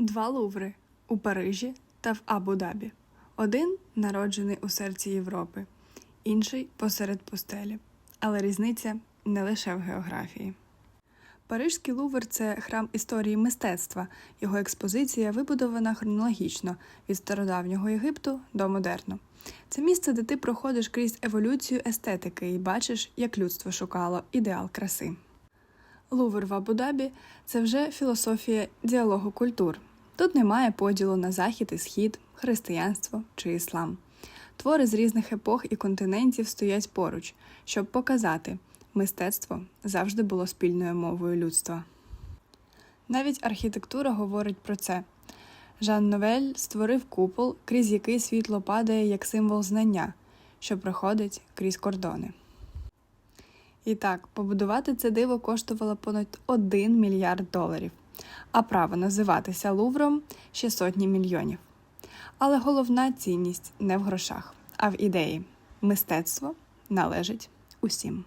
Два луври у Парижі та в Абу-Дабі. Один народжений у серці Європи, інший посеред пустелі. Але різниця не лише в географії. Парижський лувр це храм історії мистецтва. Його експозиція вибудована хронологічно від стародавнього Єгипту до модерну. Це місце, де ти проходиш крізь еволюцію естетики і бачиш, як людство шукало ідеал краси. Лувр в Абу-Дабі – це вже філософія діалогу культур. Тут немає поділу на захід і схід, християнство чи іслам. Твори з різних епох і континентів стоять поруч, щоб показати, мистецтво завжди було спільною мовою людства. Навіть архітектура говорить про це. Жан Новель створив купол, крізь який світло падає як символ знання, що проходить крізь кордони. І так, побудувати це диво коштувало понад 1 мільярд доларів, а право називатися Лувром ще сотні мільйонів. Але головна цінність не в грошах, а в ідеї мистецтво належить усім.